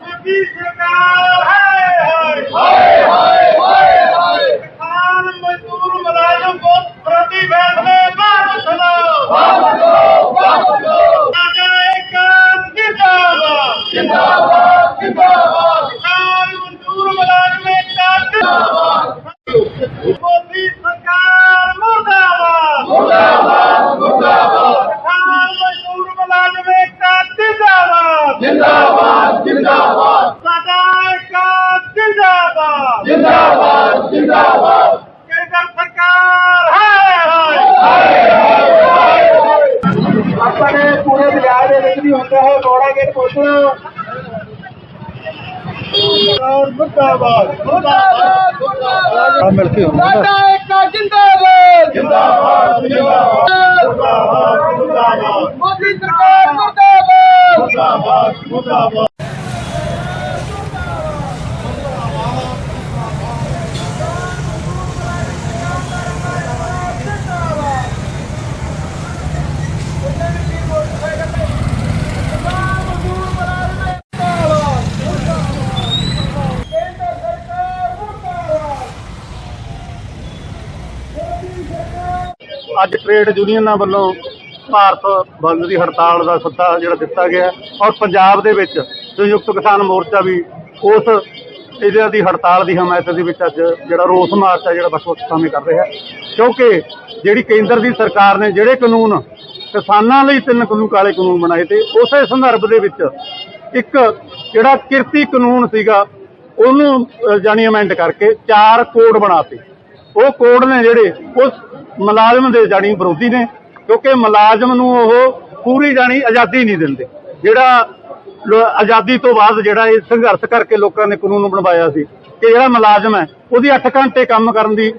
ਮੋਦੀ ਸਰਕਾਰ ਹੈ ਹਾਏ ਹਾਏ ਹਾਏ ਹਾਏ ਕਿਸਾਨ ਮਜ਼ਦੂਰ ਮੁਲਾਜ਼ਮ ਕੋ ਪ੍ਰਤੀ ਫੈਸਲੇ ਵਾਪਸ ਲਓ ਵਾਪਸ ਲਓ ਵਾਪਸ ਲਓ ਸਾਡਾ ਇੱਕ ਜਿੰਦਾਬਾਦ ਜਿੰਦਾਬਾਦ ਜਿੰਦਾਬਾਦ ਕਿਸਾਨ ਮਜ਼ਦੂਰ ਮੁਲਾਜ਼ਮ ਇੱਕ ਜਿੰਦਾਬਾਦ ਮੋਦੀ ਸਰਕਾਰ ਮੁਰਦਾਬਾਦ ਮੁਰਦਾਬਾਦ ਮੁਰਦਾਬਾਦ ਕਿਸਾਨ ਮਜ਼ਦੂਰ ਮੁਲਾਜ਼ਮ ਇੱਕ ਜਿੰਦਾਬਾਦ ਜਿੰਦਾਬਾਦ ਜਿੰਦਾਬਾਦ ਸਾਡਾ ਇੱਕ ਜਿੰਦਾਬਾਦ ਜਿੰਦਾਬਾਦ ਜਿੰਦਾਬਾਦ ਕੇਂਦਰ ਸਰਕਾਰ ਹੈ ਆਪਣੇ ਪੂਰੇ ਬਾਜ਼ਾਰ ਦੇ ਵਿੱਚ ਵੀ ਹੁੰਦਾ ਹੈ ਮੋੜਾ ਗੇਟ ਪਹੁੰਚਣਾ ਔਰ ਮੁਰਦਾਬਾਦ ਮੁਰਦਾਬਾਦ ਆ ਮਿਲ ਕੇ ਸਾਡਾ ਇੱਕ ਅੱਜ ਟ੍ਰੇਡ ਯੂਨੀਅਨਾਂ ਵੱਲੋਂ ਭਾਰਤ ਬੰਦ ਦੀ ਹੜਤਾਲ ਦਾ ਸੱਦਾ ਜਿਹੜਾ ਦਿੱਤਾ ਗਿਆ ਔਰ ਪੰਜਾਬ ਦੇ ਵਿੱਚ ਸੰਯੁਕਤ ਕਿਸਾਨ ਮੋਰਚਾ ਵੀ ਉਸ ਇਹਦੇ ਦੀ ਹੜਤਾਲ ਦੀ ਹਮਾਇਤ ਦੇ ਵਿੱਚ ਅੱਜ ਜਿਹੜਾ ਰੋਸ ਮਾਰਚ ਹੈ ਜਿਹੜਾ ਵੱਖ-ਵੱਖ ਥਾਵੇਂ ਕਰ ਰਿਹਾ ਕਿਉਂਕਿ ਜਿਹੜੀ ਕੇਂਦਰ ਦੀ ਸਰਕਾਰ ਨੇ ਜਿਹੜੇ ਕਾਨੂੰਨ ਕਿਸਾਨਾਂ ਲਈ ਤਿੰਨ ਕਾਨੂੰਨ ਕਾਲੇ ਕਾਨੂੰਨ ਬਣਾਏ ਤੇ ਉਸੇ ਸੰਦਰਭ ਦੇ ਵਿੱਚ ਇੱਕ ਜਿਹੜਾ ਕਿਰਤੀ ਕਾਨੂੰਨ ਸੀਗਾ ਉਹਨੂੰ ਅਹ, ਜਾਣੀ ਅਮੈਂਡ ਕਰਕੇ ਚਾਰ ਕੋਡ ਬਣਾਤੇ ਉਹ ਕੋਡ ਨੇ ਜਿਹੜੇ ਉਸ ਮੁਲਾਜ਼ਮ ਦੇ ਜਾਣੀ ਵਿਰੋਧੀ ਨੇ, ਕਿਉਂਕਿ ਮੁਲਾਜ਼ਮ ਨੂੰ ਉਹ ਪੂਰੀ ਜਾਣੀ ਆਜ਼ਾਦੀ ਨਹੀਂ ਦਿੰਦੇ। ਜਿਹੜਾ ਆਜ਼ਾਦੀ ਤੋਂ ਬਾਅਦ ਜਿਹੜਾ ਇਹ ਸੰਘਰਸ਼ ਕਰਕੇ ਲੋਕਾਂ ਨੇ ਕਾਨੂੰਨ ਬਣਵਾਇਆ ਸੀ, ਕਿ ਜਿਹੜਾ ਮੁਲਾਜ਼ਮ ਹੈ, ਉਹਦੀ 8 ਘੰਟੇ ਕੰਮ ਕਰਨ ਦੀ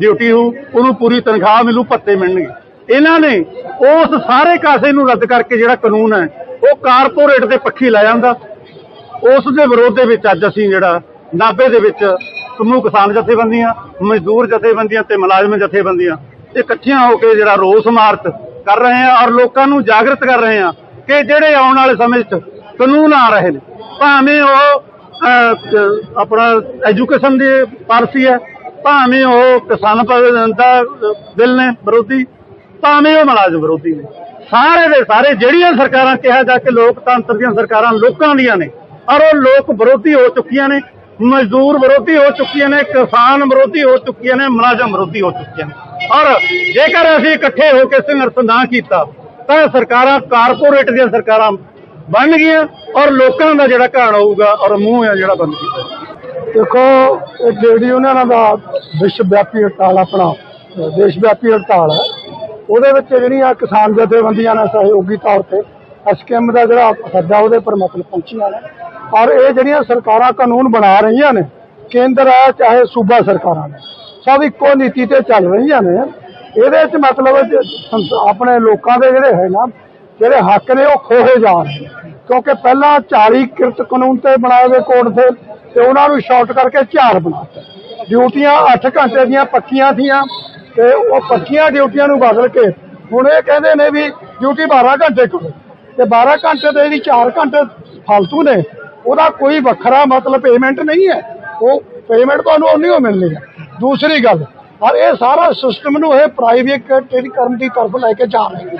ਡਿਊਟੀ ਹੋ ਉਹਨੂੰ ਪੂਰੀ ਤਨਖਾਹ ਮਿਲੂ, ਭੱਤੇ ਮਿਲਣਗੇ। ਇਹਨਾਂ ਨੇ ਉਸ ਸਾਰੇ ਕਾਸੇ ਨੂੰ ਰੱਦ ਕਰਕੇ ਜਿਹੜਾ ਕਾਨੂੰਨ ਹੈ, ਉਹ ਕਾਰਪੋਰੇਟ ਦੇ ਪੱਖੀ ਲੈ ਜਾਂਦਾ। ਉਸ ਦੇ ਵਿਰੋਧ ਦੇ ਵਿੱਚ ਅੱਜ ਅਸੀਂ ਜਿਹੜਾ ਨਾਭੇ ਦੇ ਵਿੱਚ ਸਮੂਹ ਕਿਸਾਨ ਜਥੇਬੰਦੀਆਂ, ਮਜ਼ਦੂਰ ਜਥੇਬੰਦੀਆਂ ਤੇ ਮੁਲਾਜ਼ਮ ਜਥੇਬੰਦੀਆਂ ਇਕੱਠੀਆਂ ਹੋ ਕੇ ਜਿਹੜਾ ਰੋਸ ਮਾਰਚ ਕਰ ਰਹੇ ਆ ਔਰ ਲੋਕਾਂ ਨੂੰ ਜਾਗਰਤ ਕਰ ਰਹੇ ਹਾਂ ਕਿ ਜਿਹੜੇ ਆਉਣ ਵਾਲੇ ਸਮੇਂ 'ਚ ਕਾਨੂੰਨ ਆ ਰਹੇ ਨੇ, ਭਾਵੇਂ ਉਹ ਆਪਣਾ ਐਜੂਕੇਸ਼ਨ ਦੀ ਪਾਲਿਸੀ ਹੈ, ਭਾਵੇਂ ਉਹ ਕਿਸਾਨ ਦਾ ਬਿੱਲ ਨੇ ਵਿਰੋਧੀ, ਭਾਵੇਂ ਉਹ ਮੁਲਾਜ਼ਮ ਵਿਰੋਧੀ ਨੇ, ਸਾਰੇ ਦੇ ਸਾਰੇ ਜਿਹੜੀਆਂ ਸਰਕਾਰਾਂ ਕਿਹਾ ਜਾ ਕੇ ਲੋਕਤੰਤਰ ਦੀਆਂ ਸਰਕਾਰਾਂ ਲੋਕਾਂ ਦੀਆਂ ਨੇ, ਔਰ ਉਹ ਲੋਕ ਵਿਰੋਧੀ ਹੋ ਚੁੱਕੀਆਂ ਨੇ, ਮਜ਼ਦੂਰ ਵਿਰੋਧੀ ਹੋ ਚੁੱਕੀਆਂ ਨੇ, ਕਿਸਾਨ ਵਿਰੋਧੀ ਹੋ ਚੁੱਕੀਆਂ ਨੇ, ਮੁਲਾਜ਼ਮ ਵਿਰੋਧੀ ਹੋ ਚੁੱਕੀਆਂ ਨੇ। ਔਰ ਜੇਕਰ ਅਸੀਂ ਇਕੱਠੇ ਹੋ ਕੇ ਸੰਘਰਸ਼ ਨਾ ਕੀਤਾ, ਤਾਂ ਸਰਕਾਰਾਂ, ਕਾਰਪੋਰੇਟ ਦੀਆਂ ਸਰਕਾਰਾਂ ਬਣ ਗਈਆਂ ਔਰ ਲੋਕਾਂ ਦਾ ਜਿਹੜਾ ਘਾਣ ਹੋਊਗਾ ਔਰ ਮੂੰਹ ਹੈ ਜਿਹੜਾ ਬੰਦ ਕੀਤਾ ਦੇਖੋ, ਇਹ ਟ੍ਰੇਡ ਦਾ ਵਿਸ਼ਵ ਵਿਆਪੀ ਹੜਤਾਲ ਆਪਣਾ ਦੇਸ਼ ਵਿਆਪੀ ਹੜਤਾਲ ਹੈ, ਉਹਦੇ ਵਿੱਚ ਜਿਹੜੀਆਂ ਕਿਸਾਨ ਜਥੇਬੰਦੀਆਂ ਨੇ ਸਹਿਯੋਗੀ ਤੌਰ ਤੇ ਐਸਕੇਐਮ ਦਾ ਜਿਹੜਾ ਸੱਦਾ ਉਹਦੇ ਪਰ ਮਤਲਬ ਪਹੁੰਚੀਆਂ ਨੇ। ਔਰ ਇਹ ਜਿਹੜੀਆਂ ਸਰਕਾਰਾਂ ਕਾਨੂੰਨ ਬਣਾ ਰਹੀਆਂ ਨੇ, ਕੇਂਦਰ ਹੈ, ਚਾਹੇ ਸੂਬਾ ਸਰਕਾਰਾਂ ਨੇ ਸਭ ਇੱਕੋ ਨੀਤੀ ਤੇ ਚੱਲ ਰਹੀਆਂ ਨੇ। ਇਹਦੇ ਵਿੱਚ ਮਤਲਬ ਆਪਣੇ ਲੋਕਾਂ ਦੇ ਜਿਹੜੇ ਹੈ ਨਾ, ਜਿਹੜੇ ਹੱਕ ਨੇ ਉਹ ਖੋਹੇ ਜਾ ਰਹੇ ਕਿਉਂਕਿ ਪਹਿਲਾਂ 40 ਕਿਰਤ ਕਾਨੂੰਨ ਤੇ ਬਣਾਏ ਹੋਏ ਕੋਡ ਤੇ ਤੇ ਉਹਨਾਂ ਨੂੰ ਸ਼ਾਰਟ ਕਰਕੇ ਚਾਰ ਬਣਾਤਾ। ਡਿਊਟੀਆਂ 8 ਘੰਟੇ ਦੀਆਂ ਪੱਕੀਆਂ ਥੀਆਂ, ਤੇ ਉਹ ਪੱਕੀਆਂ ਡਿਊਟੀਆਂ ਨੂੰ ਬਦਲ ਕੇ ਹੁਣ ਇਹ ਕਹਿੰਦੇ ਨੇ ਵੀ ਡਿਊਟੀ 12 ਘੰਟੇ ਕਰੋ। ਤੇ 12 ਘੰਟੇ ਦੇ ਜਿਹੜੀ 4 ਘੰਟੇ ਫालतू ਨੇ, ਉਹਦਾ ਕੋਈ ਵੱਖਰਾ ਮਤਲਬ ਪੇਮੈਂਟ ਨਹੀਂ ਹੈ। ਉਹ ਪੇਮੈਂਟ ਤੁਹਾਨੂੰ ਉਨੀ ਹੋ ਮਿਲਣੀ ਹੈ। ਦੂਸਰੀ ਗੱਲ, ਔਰ ਇਹ ਸਾਰਾ ਸਿਸਟਮ ਨੂੰ ਇਹ ਪ੍ਰਾਈਵੇਟ ਕਰਨ ਦੀ ਤਰਫ ਲੈ ਕੇ ਜਾ ਰਹੇ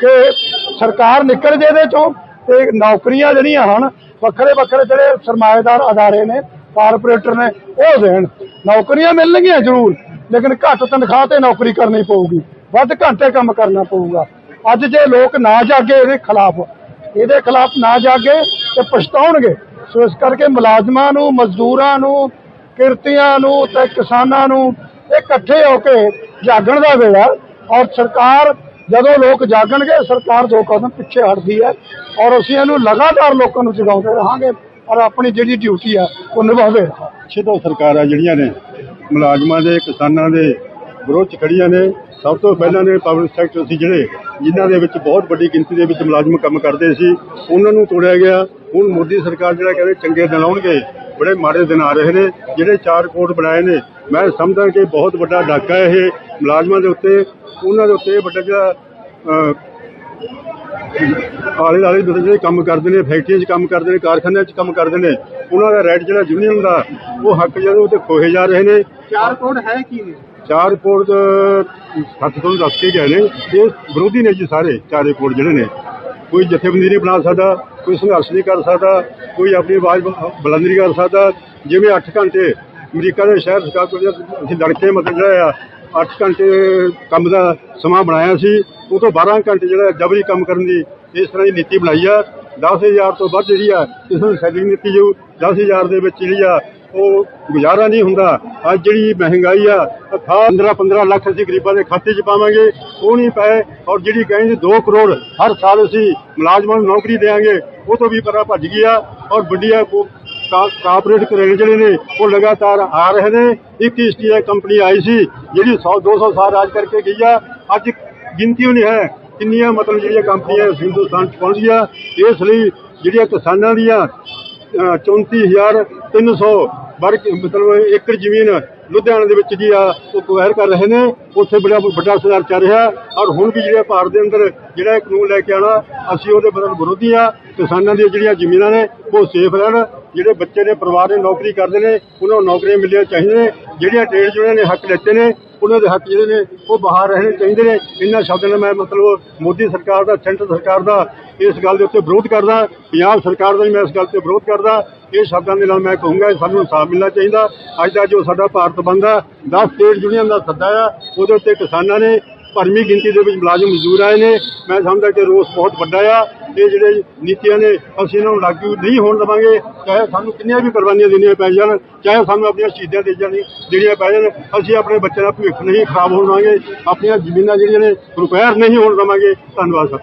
ਕਿ ਸਰਕਾਰ ਨਿਕਲ ਜੇ ਇਹਦੇ ਚੋਂ ਤੇ ਨੌਕਰੀਆਂ ਜਿਹੜੀਆਂ ਹਨ, ਵੱਖਰੇ ਵੱਖਰੇ ਜਿਹੜੇ ਸਰਮਾਏਦਾਰ ਅਦਾਰੇ ਨੇ ਕਾਰਪੋਰੇਟਰ ਨੇ, ਉਹ ਦੇਣ। ਨੌਕਰੀਆਂ ਮਿਲਣਗੀਆਂ ਜ਼ਰੂਰ, ਲੇਕਿਨ ਘੱਟ ਤਨਖਾਹ ਤੇ ਨੌਕਰੀ ਕਰਨੀ ਪਊਗੀ, ਵੱਧ ਘੰਟੇ ਕੰਮ ਕਰਨਾ ਪਊਗਾ। ਅੱਜ ਜੇ ਲੋਕ ਨਾ ਜਾਗੇ ਇਹਦੇ ਖਿਲਾਫ ਇਹਦੇ ਖਿਲਾਫ ਨਾ ਜਾਗੇ ਤੇ ਪਛਤਾਉਣਗੇ। ਸੋ ਇਸ ਕਰਕੇ ਮੁਲਾਜ਼ਮਾਂ ਨੂੰ, ਮਜ਼ਦੂਰਾਂ ਨੂੰ ਕਿਰਤੀਆਂ ਨੂੰ ਤੇ ਕਿਸਾਨਾਂ ਨੂੰ ਇਕੱਠੇ ਹੋ ਕੇ ਜਾਗਣ ਦਾ ਵੇਲਾ ਔਰ ਸਰਕਾਰ ਜਦੋਂ ਲੋਕ ਜਾਗਣਗੇ, ਸਰਕਾਰ ਦੋ ਕਦਮ ਪਿੱਛੇ ਹਟਦੀ ਹੈ ਔਰ ਅਸੀਂ ਇਹਨੂੰ ਲਗਾਤਾਰ ਲੋਕਾਂ ਨੂੰ ਜਗਾਉਂਦੇ ਰਹਾਂਗੇ ਔਰ ਆਪਣੀ ਜਿਹੜੀ ਡਿਊਟੀ ਆ, ਉਹ ਨਿਭਾਵੇ ਪਿੱਛੇ ਸਰਕਾਰਾਂ ਜਿਹੜੀਆਂ ਨੇ, ਮੁਲਾਜ਼ਮਾਂ ਦੇ, ਕਿਸਾਨਾਂ ਦੇ ਵਿਰੋਧ 'ਚ ਖੜੀਆਂ ਨੇ। ਸਭ ਤੋਂ ਪਹਿਲਾਂ ਨੇ ਪਬਲਿਕ ਸੈਕਟਰ ਸੀ ਜਿਹੜੇ ਜਿਨ੍ਹਾਂ ਦੇ ਵਿੱਚ ਬਹੁਤ ਵੱਡੀ ਗਿਣਤੀ ਦੇ ਵਿੱਚ ਮੁਲਾਜ਼ਮ ਕੰਮ ਕਰਦੇ ਸੀ, ਉਹਨਾਂ ਨੂੰ ਤੋੜਿਆ ਗਿਆ। ਹੁਣ ਮੋਦੀ ਸਰਕਾਰ ਜਿਹੜਾ ਕਹਿੰਦੇ ਚੰਗੇ ਦਿਨ ਆਉਣਗੇ ਬੜੇ ਮਾੜੇ ਦਿਨ ਆ ਰਹੇ ਨੇ ਜਿਹੜੇ ਚਾਰ ਕੋਡ ਬਣਾਏ ਨੇ। ਮੈਂ ਸਮਝਦਾ ਕਿ ਬਹੁਤ ਵੱਡਾ ਡਾਕਾ ਇਹ ਮੁਲਾਜ਼ਮਾਂ ਦੇ ਉੱਤੇ ਉਹਨਾਂ ਦੇ ਉੱਤੇ ਵੱਡਾ ਜਿਹੜਾ ਆਲੇ ਦੁਆਲੇ ਦੇ ਜਿਹੜੇ ਕੰਮ ਕਰਦੇ ਨੇ ਫੈਕਟਰੀਆਂ 'ਚ ਕੰਮ ਕਰਦੇ ਨੇ ਕਾਰਖਾਨਿਆਂ 'ਚ ਕੰਮ ਕਰਦੇ ਨੇ। ਉਹਨਾਂ ਦਾ ਰਾਈਟ ਜਿਹੜਾ ਯੂਨੀਅਨ ਦਾ ਉਹ ਹੱਕ ਜਿਹੜਾ ਉਹ ਤੇ ਖੋਹੇ ਜਾ ਰਹੇ ਨੇ। ਚਾਰ ਕੋਡ ਹੈ ਕੀ ਨੇ? ਚਾਰ ਰਿਪੋਰਟ ਹੱਥ ਤੋਂ ਦੱਸ ਕੇ ਗਏ ਨੇ। ਇਹ ਵਿਰੋਧੀ ਨੇ ਜੀ ਸਾਰੇ ਚਾਰੇ ਕੋਡ ਜਿਹੜੇ ਨੇ। ਕੋਈ ਜਥੇਬੰਦੀ ਨਹੀਂ ਬਣਾ ਸਕਦਾ, ਕੋਈ ਸੰਘਰਸ਼ ਨਹੀਂ ਕਰ ਸਕਦਾ, ਕੋਈ ਆਪਣੀ ਆਵਾਜ਼ ਬੁਲੰਦ ਨਹੀਂ ਕਰ ਸਕਦਾ। ਜਿਵੇਂ 8 ਘੰਟੇ ਅਮਰੀਕਾ ਦੇ ਸ਼ਹਿਰ ਸ਼ਿਕਾਗੋ ਦੇ ਅਸੀਂ ਲੜਕੇ ਮਤਲਬ ਜਿਹੜਾ ਆ 8 ਘੰਟੇ ਕੰਮ ਦਾ ਸਮਾਂ ਬਣਾਇਆ ਸੀ, ਉਹ ਤੋਂ 12 ਘੰਟੇ ਜਿਹੜਾ ਜਬਰੀ ਕੰਮ ਕਰਨ ਦੀ ਇਸ ਤਰ੍ਹਾਂ ਦੀ ਨੀਤੀ ਬਣਾਈ ਆ। 10000 ਤੋਂ ਵੱਧ ਜਿਹੜੀ ਆ, ਇਸ ਨੂੰ ਸੈਲਿੰਗ ਨੀਤੀ ਜੋ 10000 ਦੇ ਵਿੱਚ ਜਿਹੜੀ ਆ ਉਹ ਗੁਜ਼ਾਰਾ ਨਹੀਂ ਹੁੰਦਾ। ਅੱਜ ਜਿਹੜੀ ਮਹਿੰਗਾਈ ਆ 15 15 ਲੱਖ ਅਸੀਂ ਗਰੀਬਾਂ ਦੇ ਖਾਤੇ 'ਚ ਪਾਵਾਂਗੇ ਉਹ ਨਹੀਂ ਪਏ। ਔਰ ਜਿਹੜੀ ਕਹਿੰਦੇ 2 ਕਰੋੜ ਹਰ ਸਾਲ ਅਸੀਂ ਮੁਲਾਜ਼ਮਾਂ ਨੂੰ ਨੌਕਰੀ ਦੇਵਾਂਗੇ ਉਹ ਤੋਂ ਵੀ ਪਰਾਂ ਭੱਜ ਗਿਆ। ਔਰ ਵੱਡੀਆਂ ਕਾਰਪੋਰੇਟ ਕਰੇਲ ਜਿਹੜੇ ਨੇ ਉਹ ਲਗਾਤਾਰ ਆ ਰਹੇ ਨੇ। ਇੱਕ ਈਸਟ ਇੰਡੀਆ ਕੰਪਨੀ ਆਈ ਸੀ ਜਿਹੜੀ 100 200 ਸਾਲ ਰਾਜ ਕਰਕੇ ਗਈ ਆ। ਅੱਜ ਗਿਣਤੀ ਉਹ ਨਹੀਂ ਹੈ ਕਿੰਨੀਆਂ ਮਤਲਬ ਜਿਹੜੀਆਂ ਕੰਪਨੀਆਂ ਹਿੰਦੁਸਤਾਨ ਚ ਪਹੁੰਚ ਗਿਆ ਇਸ ਲਈ ਜਿਹੜੀਆਂ ਕਿਸਾਨਾਂ ਦੀਆਂ ਅ, 34300 ਵਰਗ ਮਤਲਬ ਏਕੜ ਜ਼ਮੀਨ ਲੁਧਿਆਣਾ ਦੇ ਵਿੱਚ ਜੀ ਆ, ਉਹ ਕਵੈਰ ਕਰ ਰਹੇ ਨੇ, ਉੱਥੇ ਬੜਾ ਵੱਡਾ ਸੁਧਾਰ ਚੱਲ ਰਿਹਾ ਔਰ ਹੁਣ ਵੀ ਜਿਹੜੇ ਭਾਰਤ ਦੇ ਅੰਦਰ ਜਿਹੜਾ ਇਹ ਕਾਨੂੰਨ ਲੈ ਕੇ ਆਣਾ ਅਸੀਂ ਉਹਦੇ ਬਦਲ ਵਿਰੋਧੀ ਆ, ਕਿਸਾਨਾਂ ਦੀਆਂ ਜਿਹੜੀਆਂ ਜ਼ਮੀਨਾਂ ਨੇ, ਉਹ ਸੇਫ ਰਹਿਣ, ਜਿਹੜੇ ਬੱਚੇ ਨੇ, ਪਰਿਵਾਰ ਨੇ ਨੌਕਰੀ ਕਰਦੇ ਨੇ, ਉਹਨਾਂ ਨੂੰ ਨੌਕਰੀਆਂ ਮਿਲਣੀਆਂ ਚਾਹੀਦੀਆਂ ਨੇ, ਜਿਹੜੀਆਂ ਟ੍ਰੇਡ ਯੂਨੀਅਨ ਨੇ, ਹੱਕ ਲੈਤੇ ਨੇ, ਉਹਨਾਂ ਦੇ ਹੱਕ ਜਿਹੜੇ ਨੇ, ਉਹ ਬਾਹਰ ਰਹਿਣੇ ਚਾਹੀਦੇ ਨੇ। ਇਹਨਾਂ ਸ਼ਬਦਾਂ ਨਾਲ ਮੈਂ ਮਤਲਬ ਮੋਦੀ ਸਰਕਾਰ ਦਾ, ਸੈਂਟਰ ਸਰਕਾਰ ਦਾ ਇਸ ਗੱਲ ਦੇ ਉੱਤੇ ਵਿਰੋਧ ਕਰਦਾ। ਪੰਜਾਬ ਸਰਕਾਰ ਦਾ ਵੀ ਮੈਂ ਇਸ ਗੱਲ ਤੇ ਵਿਰੋਧ ਕਰਦਾ। ਇਹ ਸ਼ਬਦਾਂ ਦੇ ਨਾਲ ਮੈਂ ਕਹੂੰਗਾ ਸਾਨੂੰ ਇਨਸਾਫ ਮਿਲਣਾ ਚਾਹੀਦਾ। ਅੱਜ ਦਾ ਜੋ ਸਾਡਾ ਭਾਰਤ ਬੰਦ ਆ 10 ਸਟੇਟ ਯੂਨੀਅਨ ਦਾ ਸੱਦਾ ਆ, ਉਹਦੇ ਉੱਤੇ ਕਿਸਾਨਾਂ ਨੇ ਭਰਮੀ ਗਿਣਤੀ ਦੇ ਵਿੱਚ ਮੁਲਾਜ਼ਮ ਮਜ਼ਦੂਰ ਆਏ ਨੇ। ਮੈਂ ਸਮਝਦਾ ਕਿ ਰੋਸ ਬਹੁਤ ਵੱਡਾ ਆ। ਇਹ ਜਿਹੜੇ ਨੀਤੀਆਂ ਨੇ, ਅਸੀਂ ਇਹਨਾਂ ਨੂੰ ਲਾਗੂ ਨਹੀਂ ਹੋਣ ਦੇਵਾਂਗੇ। ਚਾਹੇ ਸਾਨੂੰ ਕਿੰਨੀਆਂ ਵੀ ਕੁਰਬਾਨੀਆਂ ਦੇਣੀਆਂ ਪੈ ਜਾਣ, ਚਾਹੇ ਸਾਨੂੰ ਆਪਣੀਆਂ ਸ਼ਹੀਦਾਂ ਦੇ ਜਾਣੀ ਦੇਣੀਆਂ ਪੈ ਜਾਣ, ਅਸੀਂ ਆਪਣੇ ਬੱਚਿਆਂ ਦਾ ਭਵਿੱਖ ਨਹੀਂ ਖਰਾਬ ਹੋਣ ਦੇਵਾਂਗੇ। ਆਪਣੀਆਂ ਜ਼ਮੀਨਾਂ ਜਿਹੜੀਆਂ ਨੇ ਰਿਪੇਅਰ ਨਹੀਂ ਹੋਣ ਦੇਵਾਂਗੇ। ਧੰਨਵਾਦ ਸਰ।